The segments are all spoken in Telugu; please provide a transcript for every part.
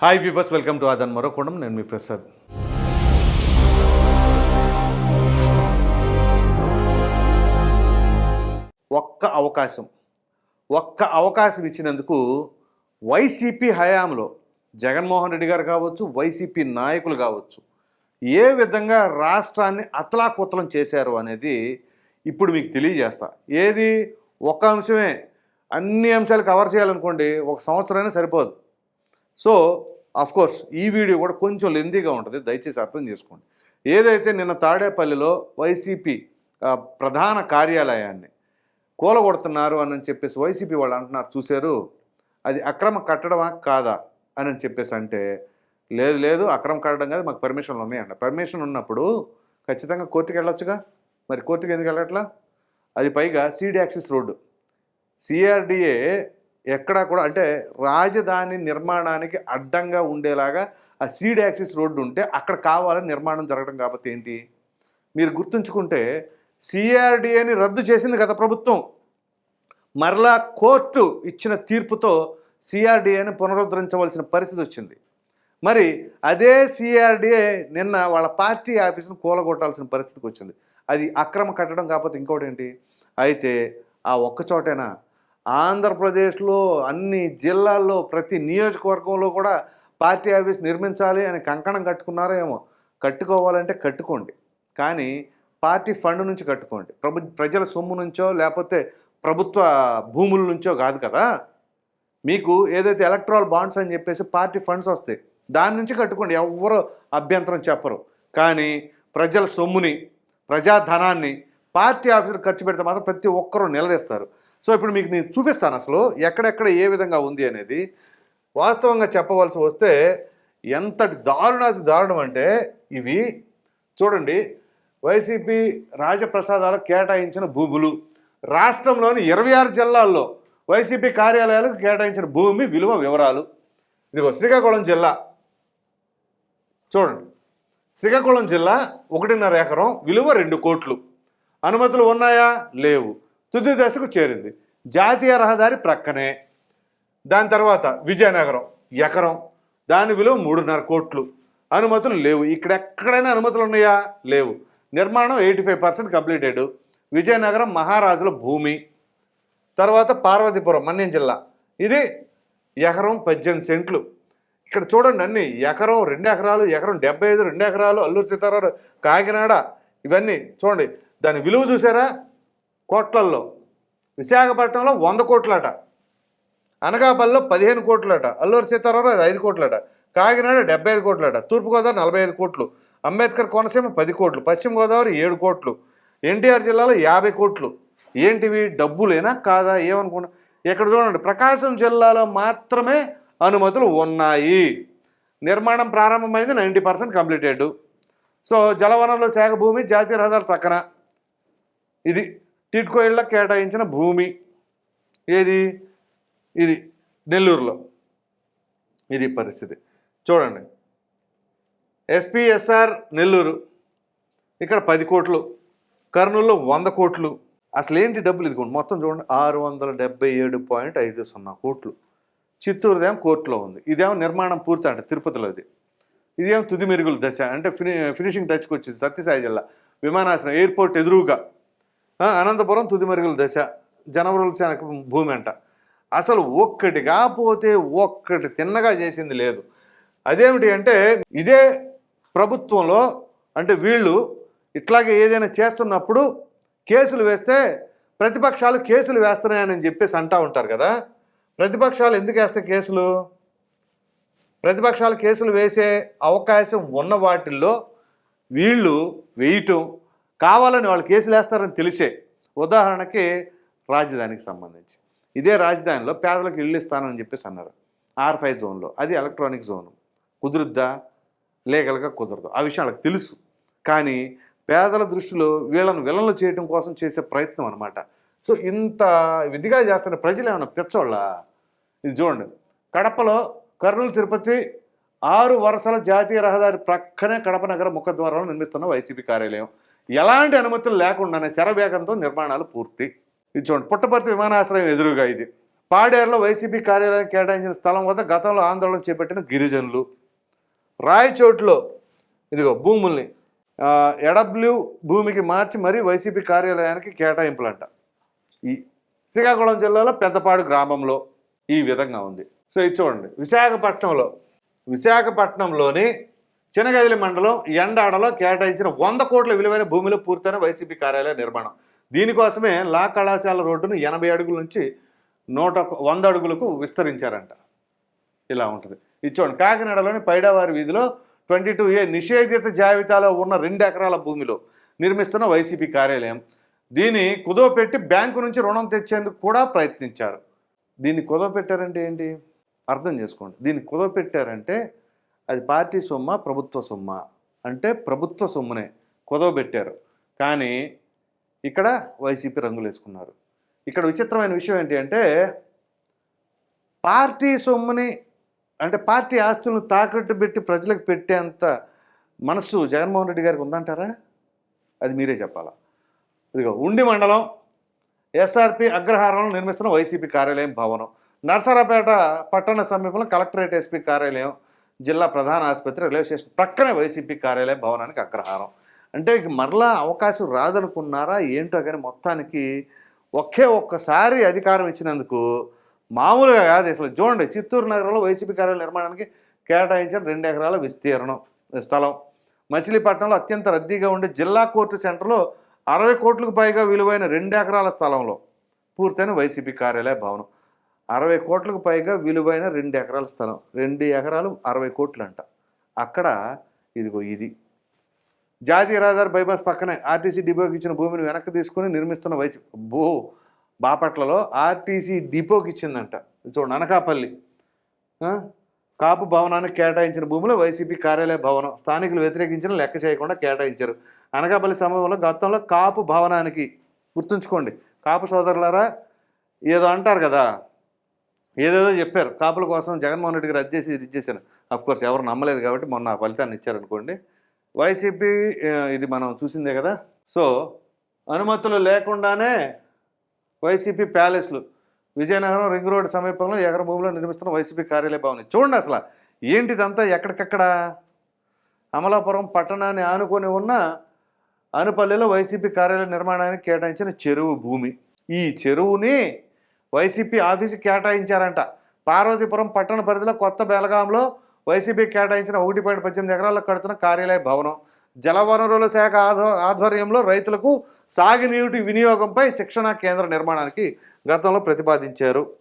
Hi viewers welcome to Aadhan మరోకోణం నేను మీ ప్రసాద్ ఒక్క అవకాశం ఒక్క అవకాశం ఇచ్చినందుకు వైసీపీ హయాంలో జగన్మోహన్ రెడ్డి గారు కావచ్చు వైసీపీ నాయకులు కావచ్చు ఏ విధంగా రాష్ట్రాన్ని అతలాకుతలం చేశారు అనేది ఇప్పుడు మీకు తెలియజేస్తా. ఏది ఒక్క అంశమే అన్ని అంశాలు కవర్ చేయాలనుకోండి ఒక సంవత్సరమైనా సరిపోదు. సో కోర్స్ ఈ వీడియో కూడా కొంచెం లెందీగా ఉంటుంది. దయచేసి అర్థం చేసుకోండి. ఏదైతే నిన్న తాడేపల్లిలో వైసీపీ ప్రధాన కార్యాలయాన్ని కూలగొడుతున్నారు అని చెప్పేసి వైసీపీ వాళ్ళు అంటున్నారు చూశారు? అది అక్రమ కట్టడమా కాదా అని చెప్పేసి అంటే లేదు లేదు అక్రమ కట్టడం కాదు మాకు పర్మిషన్లు ఉన్నాయంట పర్మిషన్ ఉన్నప్పుడు ఖచ్చితంగా కోర్టుకి వెళ్ళొచ్చుగా? మరి కోర్టుకి ఎందుకు వెళ్ళట్లా? అది పైగా సీడీ యాక్సిస్ రోడ్డు. సిఆర్డిఏ ఎక్కడా కూడా అంటే రాజధాని నిర్మాణానికి అడ్డంగా ఉండేలాగా ఆ సీడ్ యాక్సిస్ రోడ్డు ఉంటే అక్కడ కావాలని నిర్మాణం జరగడం కాబట్టి ఏంటి? మీరు గుర్తుంచుకుంటే సిఆర్డిఏని రద్దు చేసింది గత ప్రభుత్వం. మరలా కోర్టు ఇచ్చిన తీర్పుతో సిఆర్డిఏని పునరుద్ధరించవలసిన పరిస్థితి వచ్చింది. మరి అదే సిఆర్డిఏ నిన్న వాళ్ళ పార్టీ ఆఫీసును కూలగొట్టాల్సిన పరిస్థితికి వచ్చింది. అది అక్రమ కట్టడం కాకపోతే ఇంకోటి ఏంటి? అయితే ఆ ఒక్క చోటైనా? ఆంధ్రప్రదేశ్లో అన్ని జిల్లాల్లో ప్రతి నియోజకవర్గంలో కూడా పార్టీ ఆఫీస్ నిర్మించాలి అని కంకణం కట్టుకున్నారో ఏమో. కట్టుకోవాలంటే కట్టుకోండి. కానీ పార్టీ ఫండ్ నుంచి కట్టుకోండి. ప్రభు ప్రజల సొమ్ము నుంచో లేకపోతే ప్రభుత్వ భూముల నుంచో కాదు కదా. మీకు ఏదైతే ఎలక్ట్రాల్ బాండ్స్ అని చెప్పేసి పార్టీ ఫండ్స్ వస్తాయి దాని నుంచి కట్టుకోండి. ఎవ్వరూ అభ్యంతరం చెప్పరు. కానీ ప్రజల సొమ్ముని ప్రజాధనాన్ని పార్టీ ఆఫీసులు ఖర్చు పెడితే మాత్రం ప్రతి ఒక్కరూ నిలదీస్తారు. సో ఇప్పుడు మీకు నేను చూపిస్తాను అసలు ఎక్కడెక్కడ ఏ విధంగా ఉంది అనేది. వాస్తవంగా చెప్పవలసి వస్తే ఎంతటి దారుణాది దారుణం అంటే ఇవి చూడండి వైసీపీ రాజప్రసాదాలకు కేటాయించిన భూములు. రాష్ట్రంలోని ఇరవై ఆరు జిల్లాల్లో వైసీపీ కార్యాలయాలకు కేటాయించిన భూమి విలువ వివరాలు. ఇదిగో శ్రీకాకుళం జిల్లా. చూడండి శ్రీకాకుళం జిల్లా ఒకటిన్నర ఎకరం విలువ రెండు కోట్లు. అనుమతులు ఉన్నాయా? లేవు. తుది దశకు చేరింది. జాతీయ రహదారి ప్రక్కనే. దాని తర్వాత విజయనగరం ఎకరం. దాని విలువ మూడున్నర కోట్లు. అనుమతులు లేవు. ఇక్కడ ఎక్కడైనా అనుమతులు ఉన్నాయా? లేవు. నిర్మాణం eighty five percent completed. Vizianagaram మహారాజుల భూమి. తర్వాత పార్వతీపురం మన్యం జిల్లా. ఇది ఎకరం పద్దెనిమిది సెంట్లు. ఇక్కడ చూడండి అన్ని. ఎకరం రెండు ఎకరాలు ఎకరం డెబ్బై ఐదు రెండు ఎకరాలు అల్లూరు సీతారావు కాకినాడ ఇవన్నీ. చూడండి. దాని విలువ చూసారా? కోట్లల్లో. విశాఖపట్నంలో వంద కోట్లట. అనకాపల్లిలో పదిహేను కోట్లట. అల్లూరు సీతారామరాజు ఐదు కోట్లట. కాకినాడ డెబ్బై ఐదు కోట్లట. తూర్పుగోదావరి నలభై ఐదు కోట్లు. అంబేద్కర్ కోనసీమ పది కోట్లు. పశ్చిమ గోదావరి ఏడు కోట్లు. ఎన్టీఆర్ జిల్లాలో యాభై కోట్లు. ఏంటివి? డబ్బులేనా? కాదా? ఏమనుకున్నా? ఇక్కడ చూడండి ప్రకాశం జిల్లాలో మాత్రమే అనుమతులు ఉన్నాయి. నిర్మాణం ప్రారంభమైంది నైంటీ పర్సెంట్ కంప్లీటెడ్. సో జలవనరుల శాఖ భూమి జాతీయ రహదారి ప్రక్కన. ఇది టిట్కో కేటాయించిన భూమి ఏది? ఇది నెల్లూరులో. ఇది పరిస్థితి. చూడండి. ఎస్పీఎస్ఆర్ నెల్లూరు. ఇక్కడ పది కోట్లు కర్నూలులో వంద కోట్లు. అసలు ఏంటి డబ్బులు ఇదిగోండి. మొత్తం చూడండి. ఆరు వందల డెబ్బై ఏడు పాయింట్ ఐదు సున్నా కోట్లు. చిత్తూరుదేమో కోర్టులో ఉంది. ఇదేమో నిర్మాణం పూర్తి అంటే తిరుపతిలో ఇది. ఇదేమో తుది మెరుగుల దశ. అంటే ఫిని ఫినిషింగ్ టచ్కి వచ్చింది సత్యసాయి జిల్లా. విమానాశ్రయం ఎయిర్పోర్ట్ ఎదురుగా. అనంతపురం తుదిమరుగుల దశ జనవరుల శాఖ భూమి అంట. అసలు ఒక్కటి కాకపోతే ఒక్కటి తిన్నగా చేసింది లేదు. అదేమిటి అంటే ఇదే ప్రభుత్వంలో అంటే వీళ్ళు ఇట్లాగే ఏదైనా చేస్తున్నప్పుడు కేసులు వేస్తే ప్రతిపక్షాలు కేసులు వేస్తున్నాయని చెప్పేసి అంటూ ఉంటారు కదా. ప్రతిపక్షాలు ఎందుకు వేస్తాయి కేసులు? ప్రతిపక్షాలు కేసులు వేసే అవకాశం ఉన్న వాటిల్లో వీళ్ళు వేయటం కావాలని వాళ్ళు కేసులు వేస్తారని తెలిసే ఉదాహరణకి రాజధానికి సంబంధించి. ఇదే రాజధానిలో పేదలకు ఇల్లు ఇస్తానని చెప్పేసి అన్నారు. ఆర్ ఫైవ్ జోన్లో. అది ఎలక్ట్రానిక్ జోను కుదురుద్దా? లీగల్గా కుదరదు. ఆ విషయం వాళ్ళకి తెలుసు. కానీ పేదల దృష్టిలో వీళ్ళను విలన్లు చేయడం కోసం చేసే ప్రయత్నం అనమాట సో ఇంత విధిగా చేస్తున్న ప్రజలు ఏమైనా పిచ్చోళ్ళ? ఇది చూడండి. కడపలో కర్నూలు తిరుపతి ఆరు వరుసల జాతీయ రహదారి ప్రక్కనే కడప నగర ముఖద్వారంలో నిర్మిస్తున్న వైసీపీ కార్యాలయం. ఎలాంటి అనుమతులు లేకుండానే శరవేగంతో నిర్మాణాలు పూర్తి. ఇచ్చోండి పుట్టపర్తి విమానాశ్రయం ఎదురుగా ఇది. పాడేరులో వైసీపీ కార్యాలయం కేటాయించిన స్థలం వద్ద గతంలో ఆందోళన చేపట్టిన గిరిజనులు. రాయచోట్లో ఇదిగో భూముల్ని ఎడబ్ల్యూ భూమికి మార్చి మరీ వైసీపీ కార్యాలయానికి కేటాయింపులంట. ఈ శ్రీకాకుళం జిల్లాలో పెద్దపాడు గ్రామంలో ఈ విధంగా ఉంది. సో ఇది చూడండి విశాఖపట్నంలో విశాఖపట్నంలోని చినగదిలి మండలం ఎండాడలో కేటాయించిన వంద కోట్ల విలువైన భూమిలో పూర్తయిన వైసీపీ కార్యాలయ నిర్మాణం. దీనికోసమే లా కళాశాల రోడ్డును ఎనభై అడుగుల నుంచి నూట వంద అడుగులకు విస్తరించారంట. ఇలా ఉంటుంది. ఇచ్చోండి కాకినాడలోని పైడావారి వీధిలో ట్వంటీ టూ ఏ నిషేధిత జాబితాలో ఉన్న రెండు ఎకరాల భూమిలో నిర్మిస్తున్న వైసీపీ కార్యాలయం. దీన్ని కుదవ పెట్టి బ్యాంకు నుంచి రుణం తెచ్చేందుకు కూడా ప్రయత్నించారు. దీన్ని కుదవ పెట్టారంటే ఏంటి? అర్థం చేసుకోండి. దీన్ని కుదవ పెట్టారంటే అది పార్టీ సొమ్మ ప్రభుత్వ సొమ్మ. అంటే ప్రభుత్వ సొమ్మునే కుదవబెట్టారు. కానీ ఇక్కడ వైసీపీ రంగులు వేసుకున్నారు. ఇక్కడ విచిత్రమైన విషయం ఏంటి అంటే పార్టీ సొమ్ముని అంటే పార్టీ ఆస్తులను తాకట్టు పెట్టి ప్రజలకు పెట్టేంత మనస్సు జగన్మోహన్ రెడ్డి గారికి ఉందంటారా? అది మీరే చెప్పాలా? ఇదిగో ఉండి మండలం ఎస్ఆర్పి అగ్రహారంలో నిర్మిస్తున్న వైసీపీ కార్యాలయం భవనం. నర్సరాపేట పట్టణ సమీపంలో కలెక్టరేట్ ఎస్పీ కార్యాలయం జిల్లా ప్రధాన ఆసుపత్రి రైల్వే స్టేషన్ ప్రక్కనే వైసీపీ కార్యాలయ భవనానికి అగ్రహారం. అంటే మరలా అవకాశం రాదనుకున్నారా? ఏంటో కానీ మొత్తానికి ఒకే ఒక్కసారి అధికారం ఇచ్చినందుకు మామూలుగా కాదు. అసలు చూడండి చిత్తూరు నగరంలో వైసీపీ కార్యాలయ నిర్మాణానికి కేటాయించిన రెండు ఎకరాల విస్తీర్ణం స్థలం. మచిలీపట్నంలో అత్యంత రద్దీగా ఉండే జిల్లా కోర్టు సెంటర్లో అరవై కోట్లకు పైగా విలువైన రెండు ఎకరాల స్థలంలో పూర్తయిన వైసీపీ కార్యాలయ భవనం. అరవై కోట్లకు పైగా విలువైన రెండు ఎకరాల స్థలం. రెండు ఎకరాలు అరవై కోట్లు అంట అక్కడ ఇదిగో ఇది. జాతీయ రహదారి బైపాస్ పక్కనే ఆర్టీసీ డిపోకి ఇచ్చిన భూమిని వెనక్కి తీసుకుని నిర్మిస్తున్న వైసీ భూ బాపట్లలో ఆర్టీసీ డిపోకి ఇచ్చిందంట. చూడండి అనకాపల్లి. కాపు భవనానికి కేటాయించిన భూమిలో వైసీపీ కార్యాలయ భవనం. స్థానికులు వ్యతిరేకించిన లెక్క చేయకుండా కేటాయించారు. అనకాపల్లి సమయంలో గతంలో కాపు భవనానికి గుర్తుంచుకోండి. కాపు సోదరులారా ఏదో అంటారు కదా ఏదేదో చెప్పారు. కాపుల కోసం జగన్మోహన్ రెడ్డి గారు అది చేసి ఇది చేశారు కోర్స్ ఎవరు నమ్మలేదు కాబట్టి మొన్న ఆ ఫలితాన్ని ఇచ్చారనుకోండి వైసీపీ ఇది మనం చూసిందే కదా. సో అనుమతులు లేకుండానే వైసీపీ ప్యాలెస్లు విజయనగరం రింగ్ రోడ్ సమీపంలో ఎకర భూమిలో నిర్మిస్తున్న వైసీపీ కార్యాలయ భవనం. చూడండి అసలు ఏంటిదంతా ఎక్కడికక్కడ? అమలాపురం పట్టణాన్ని ఆనుకొని ఉన్న అనుపల్లిలో వైసీపీ కార్యాలయ నిర్మాణానికి కేటాయించిన చెరువు భూమి. ఈ చెరువుని వైసీపీ ఆఫీసు కేటాయించారంట. పార్వతీపురం పట్టణ పరిధిలో కొత్త బెలగాంలో వైసీపీ కేటాయించిన ఒకటి పాయింట్ పద్దెనిమిది ఎకరాలకు కడుతున్న కార్యాలయ భవనం. జలవనరుల శాఖ ఆధ్వ- ఆధ్వర్యంలో రైతులకు సాగునీటి వినియోగంపై శిక్షణా కేంద్ర నిర్మాణానికి గతంలో ప్రతిపాదించారు.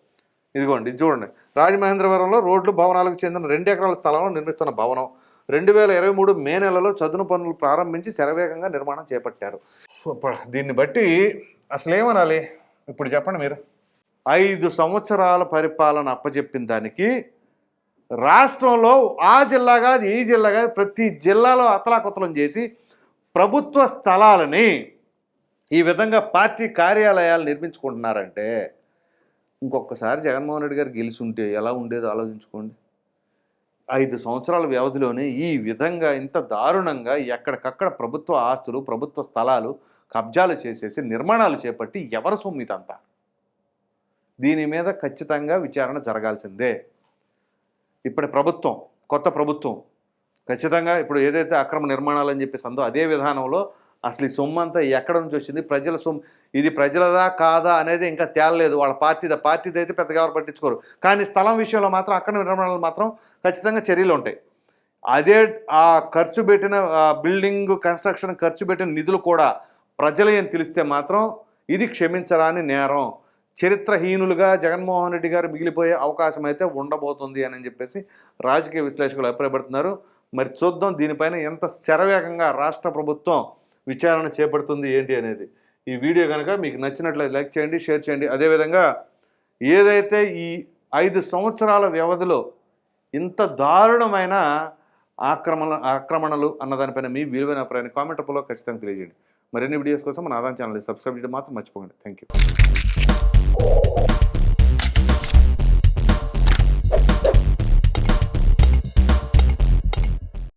ఇదిగోండి చూడండి. రాజమహేంద్రవరంలో రోడ్లు భవనాలకు చెందిన రెండు ఎకరాల స్థలంలో నిర్మిస్తున్న భవనం. రెండు వేల ఇరవై మూడు మే నెలలో చదును పనులు ప్రారంభించి శరవేగంగా నిర్మాణం చేపట్టారు. దీన్ని బట్టి అసలు ఏమనాలి ఇప్పుడు చెప్పండి మీరు. ఐదు సంవత్సరాల పరిపాలన అప్పచెప్పిన దానికి రాష్ట్రంలో ఆ జిల్లా కాదు ఈ జిల్లా కాదు ప్రతి జిల్లాలో అతలాకుతలం చేసి ప్రభుత్వ స్థలాలని ఈ విధంగా పార్టీ కార్యాలయాలు నిర్మించుకుంటున్నారంటే ఇంకొకసారి జగన్మోహన్ రెడ్డి గారు గెలిచి ఉంటే ఎలా ఉండేదో ఆలోచించుకోండి. ఐదు సంవత్సరాల వ్యవధిలోనే ఈ విధంగా ఇంత దారుణంగా ఎక్కడికక్కడ ప్రభుత్వ ఆస్తులు ప్రభుత్వ స్థలాలు కబ్జాలు చేసేసి నిర్మాణాలు చేపట్టి ఎవరు సొమ్ము దీని మీద ఖచ్చితంగా విచారణ జరగాల్సిందే. ఇప్పటి ప్రభుత్వం కొత్త ప్రభుత్వం ఖచ్చితంగా ఇప్పుడు ఏదైతే అక్రమ నిర్మాణాలు అని చెప్పేసి అందో అదే విధానంలో అసలు ఈ సొమ్ము అంతా ఎక్కడ నుంచి వచ్చింది? ప్రజల సొమ్ము ఇది ప్రజలదా కాదా అనేది ఇంకా తేలలేదు. వాళ్ళ పార్టీదా? పార్టీది అయితే పెద్దగా ఎవరు పట్టించుకోరు. కానీ స్థలం విషయంలో మాత్రం అక్రమ నిర్మాణాలు మాత్రం ఖచ్చితంగా చర్యలు ఉంటాయి. అదే ఆ ఖర్చు పెట్టిన బిల్డింగ్ కన్స్ట్రక్షన్ ఖర్చు పెట్టిన నిధులు కూడా ప్రజలే తెలిస్తే మాత్రం ఇది క్షమించరాని నేరం. చరిత్రహీనులుగా జగన్మోహన్ రెడ్డి గారు మిగిలిపోయే అవకాశం అయితే ఉండబోతుంది అని చెప్పేసి రాజకీయ విశ్లేషకులు అభిప్రాయపడుతున్నారు. మరి చూద్దాం దీనిపైన ఎంత శరవేగంగా రాష్ట్ర ప్రభుత్వం విచారణ చేపడుతుంది ఏంటి అనేది. ఈ వీడియో కనుక మీకు నచ్చినట్లయితే లైక్ చేయండి షేర్ చేయండి. అదేవిధంగా ఏదైతే ఈ ఐదు సంవత్సరాల వ్యవధిలో ఇంత దారుణమైన ఆక్రమణ ఆక్రమణలు అన్నదానిపైన మీ విలువైన అభిప్రాయాన్ని కామెంట్ రూపంలో ఖచ్చితంగా తెలియజేయండి. మరిన్ని వీడియోస్ కోసం మన ఆదాయం ఛానల్ని సబ్స్క్రైబ్ చేయడం మాత్రం మర్చిపోకండి. Thank Oh.